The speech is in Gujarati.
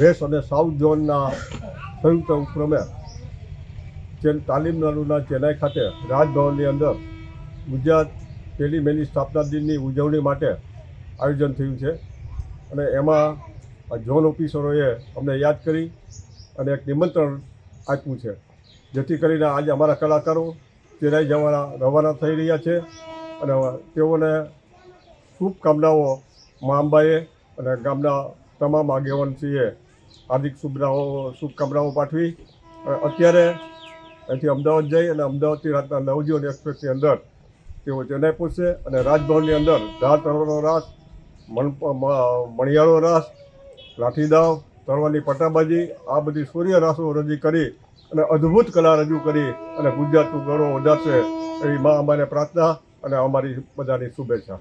વેસ્ટ અને સાઉથ ઝોનના સંયુક્ત ઉપક્રમે તાલીમનાડુના ચેન્નાઈ ખાતે રાજભવનની અંદર ગુજરાત પહેલી મેની સ્થાપના દિનની ઉજવણી માટે આયોજન થયું છે. અને એમાં ઝોન ઓફિસરોએ અમને યાદ કરી અને એક નિમંત્રણ આપ્યું છે. જેથી કરીને આજે અમારા કલાકારો ચેન્નાઈ જવાના રવાના થઈ રહ્યા છે અને તેઓને શુભકામનાઓ મા અંબાએ અને ગામના તમામ આગેવાનશ્રીએ હાર્દિક શુભનાઓ શુભકામનાઓ પાઠવી. અત્યારે અહીંથી અમદાવાદ જઈ અને અમદાવાદથી રાતના નવજીવન એક્સપ્રેસની અંદર તેઓ ચેન્નાઈ પહોંચશે અને રાજભવનની અંદર ધાર તરવાનો રાસ, મણ મણિયાળો રાસ, લાઠીદાવ, તરવાની પટાબાજી, આ બધી સૂર્ય રાસો રજૂ કરી અને અદ્ભુત કલા રજૂ કરી અને ગુજરાતનું ગૌરવ વધારશે એવી મા અમારે પ્રાર્થના અને અમારી બધાની શુભેચ્છા.